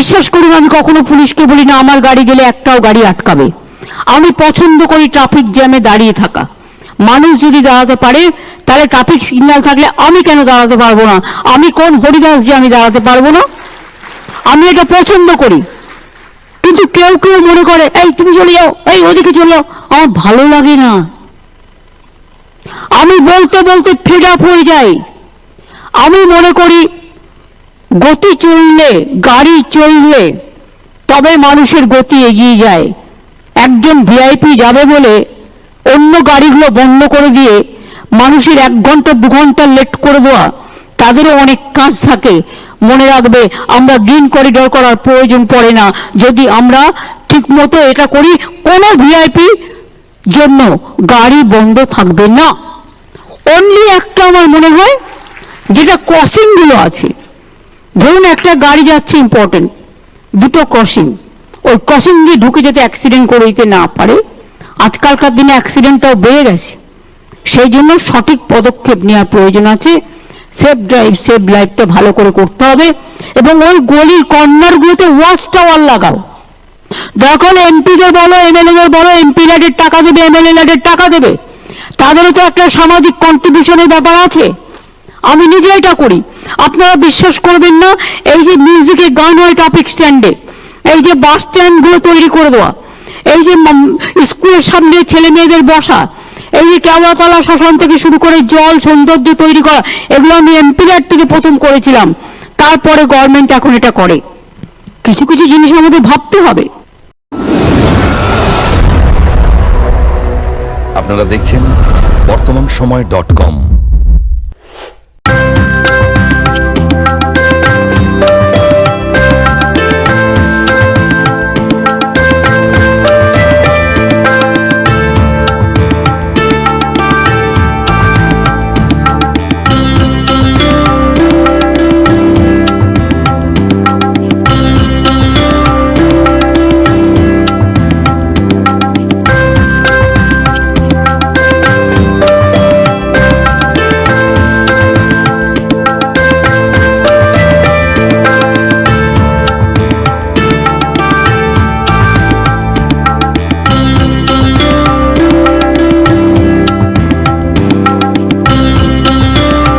বিশ্বাস করুন, আমি কখনো পুলিশকে বলি না, আমার গাড়ি গেলে একটাও গাড়ি আটকাবে। আমি পছন্দ করি ট্রাফিক জ্যামে দাঁড়িয়ে থাকা। মানুষ যদি দাঁড়াতে পারে, তাহলে ট্রাফিক সিগন্যাল থাকলে আমি কেন দাঁড়াতে পারব না? আমি কোন হরিদাস যে আমি দাঁড়াতে পারব না? আমি এটা পছন্দ করি। কিন্তু কেউ কেউ মনে করে, এই, তুমি চলে যাও, এই, ওদিকে চলে যাও। আমার ভালো লাগে না। আমি বলতে বলতে ফিড আপ হয়ে যাই। আমি মনে করি গতি চললে, গাড়ি চললে, তবে মানুষের গতি এগিয়ে যায়। একজন ভিআইপি যাবে বলে অন্য গাড়িগুলো বন্ধ করে দিয়ে মানুষের এক ঘণ্টা, দু ঘণ্টা লেট করে দেওয়া, তাদেরও অনেক কাজ থাকে। মনে রাখবে, আমরা গ্রিন করিডোর করার প্রয়োজন পড়ে না। যদি আমরা ঠিকমতো এটা করি, কোনো ভিআইপি জন্য গাড়ি বন্ধ থাকবে না। অনলি একটা আমার মনে হয়, যেটা ক্রসিংগুলো আছে। ধরুন একটা গাড়ি যাচ্ছে ইম্পর্টেন্ট দুটো ক্রসিং ওই ক্রসিং দিয়ে ঢুকে যাতে অ্যাক্সিডেন্ট করে দিতে না পারে, আজকালকার দিনে অ্যাক্সিডেন্টটাও বেড়ে গেছে। সেই জন্য সঠিক পদক্ষেপ নেওয়ার প্রয়োজন আছে সেফ ড্রাইভ সেফ লাইফটা ভালো করে করতে হবে এবং ওই গলির কর্নারগুলোতে ওয়াচ টাওয়ার লাগাও দরকার এমপিদের বলো এমএলএদের বলো এমপি ল্যাডের টাকা দেবে এমএলএ ল্যাডের টাকা দেবে, তাদেরও তো একটা সামাজিক কন্ট্রিবিউশনের ব্যাপার আছে। আমি নিজে এটা করি। আপনারা বিশ্বাস করবেন না, এই যে মিউজিকে গান হয় টপিক স্ট্যান্ডে এই যে বাস স্ট্যান্ডগুলো তৈরি করে দেওয়া, এই যে স্কুলের সামনে ছেলে মেয়েদের বসা, এই যে কেওড়াতলা শ্মশান থেকে শুরু করে জল সৌন্দর্য তৈরি করা, এগুলো আমি এমপিলার থেকে প্রথম করেছিলাম। তারপরে গভর্নমেন্ট এখন এটা করে। কিছু কিছু জিনিস আমাদের ভাবতে হবে। আপনারা দেখছেন বর্তমান সময় ডট কম